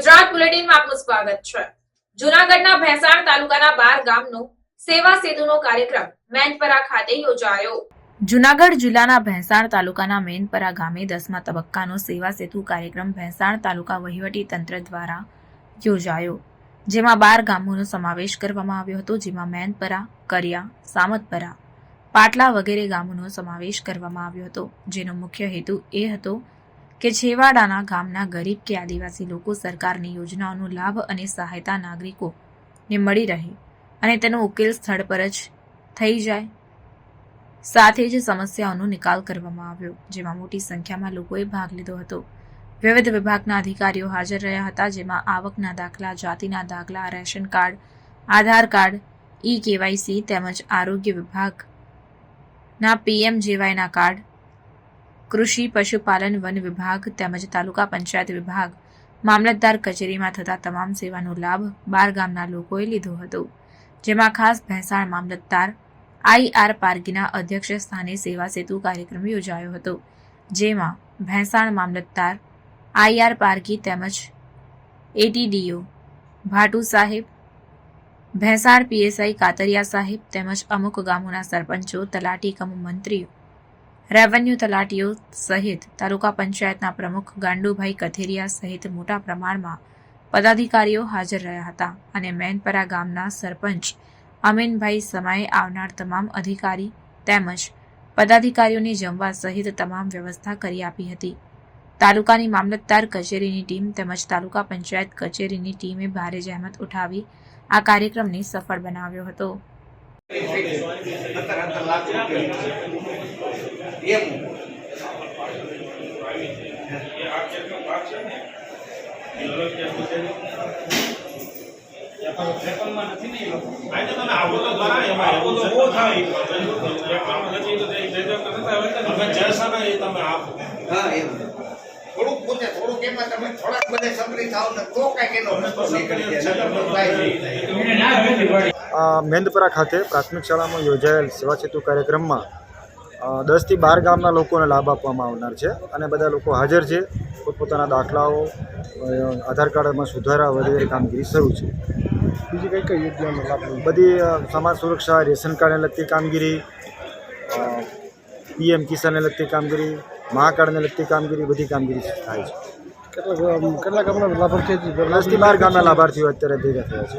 સ્વાગત છે. જુનાગઢના ભેસાણ તાલુકાના બાર ગામનો સેવા સેતુનો કાર્યક્રમ મેનપરા ખાતે યોજાયો. જુનાગઢ જિલ્લાના ભેંસાણ તાલુકાના મેનપરા ગામે દસમા તબક્કાનો સેવા સેતુ કાર્યક્રમ ભેંસાણ તાલુકા વહીવટી તંત્ર દ્વારા યોજાયો. જેમાં બાર ગામોનો સમાવેશ કરવામાં આવ્યો હતો. જેમાં મેનપરા, કરિયા, સામતપરા, પાટલા વગેરે ગામોનો સમાવેશ કરવામાં આવ્યો હતો. જેનો મુખ્ય હેતુ એ હતો કે છેવાડાના ગામના ગરીબ કે આદિવાસી લોકો સરકારની યોજનાઓનો લાભ અને સહાયતા નાગરિકોને મળી રહે અને તેનો ઉકેલ સ્થળ પર જ થઈ જાય. સાથે જ સમસ્યાઓનો નિકાલ કરવામાં આવ્યો, જેમાં મોટી સંખ્યામાં લોકોએ ભાગ લીધો હતો. વિવિધ વિભાગના અધિકારીઓ હાજર રહ્યા હતા, જેમાં આવકના દાખલા, જાતિના દાખલા, ration card, Aadhaar card, e KYC તેમજ આરોગ્ય વિભાગના પીએમજેવાયના કાર્ડ કૃષિ, પશુપાલન, વન વિભાગ તેમજ તાલુકા પંચાયત વિભાગ. મામલતદાર કચેરીમાં થતા તમામ સેવાનો લાભ બાર ગામના લોકોએ લીધો હતો. જેમાં ખાસ ભેંસાણ મામલતદાર, આઈ આર અધ્યક્ષ સ્થાને સેવા સેતુ કાર્યક્રમ યોજાયો હતો. જેમાં ભેંસાણ મામલતદાર, આઈ આર પારગી તેમજ એટીડીઓ ભાટુ સાહેબ, ભેંસાણ પીએસઆઈ કાતરિયા સાહેબ તેમજ અમુક ગામોના સરપંચો, તલાટી કમ મંત્રીઓ રેવન્યુ તલાટીઓ સહિત તાલુકા પંચાયતના પ્રમુખ ગાંડુભાઈ કથેરિયા સહિત મોટા પ્રમાણમાં પદાધિકારીઓ હાજર રહ્યા હતા અને મેનપરા ગામના સરપંચ અમીનભાઈ સમયે આવનાર તમામ અધિકારી તેમજ પદાધિકારીઓને જમવા સહિત તમામ વ્યવસ્થા કરી આપી હતી. તાલુકાની મામલતદાર કચેરીની ટીમ તેમજ તાલુકા પંચાયત કચેરીની ટીમે ભારે જહેમત ઉઠાવી આ કાર્યક્રમને સફળ બનાવ્યો હતો. એ તમે એમ. થોડુંક પોતે થોડુંક એમાં તમે થોડાક બધે સબરી થાવ ને તો કાંઈક એનો રસ્તો નીકળી જાય નહીંતર તો કાંઈ નહીં. થાય. આ મેંદપરા ખાતે પ્રાથમિક શાળામાં યોજાયેલ સેવા સેતુ કાર્યક્રમમાં દસથી બાર ગામના લોકોને લાભ આપવામાં આવનાર છે અને બધા લોકો હાજર છે. પોતપોતાના દાખલાઓ આધાર કાર્ડમાં સુધારા વગેરે કામગીરી શરૂ છે. બીજી કઈ કઈ યોજનાનો લાભ બધી સમાજ સુરક્ષા રેશન કાર્ડને લગતી કામગીરી પીએમ કિસાનને લગતી કામગીરી મહાકાર્ડને લગતી કામગીરી બધી કામગીરી થાય છે. કેટલા કેટલા ગામના લાભાર્થી દસથી બાર ગામના લાભાર્થીઓ અત્યારે ભેગા થયા છે.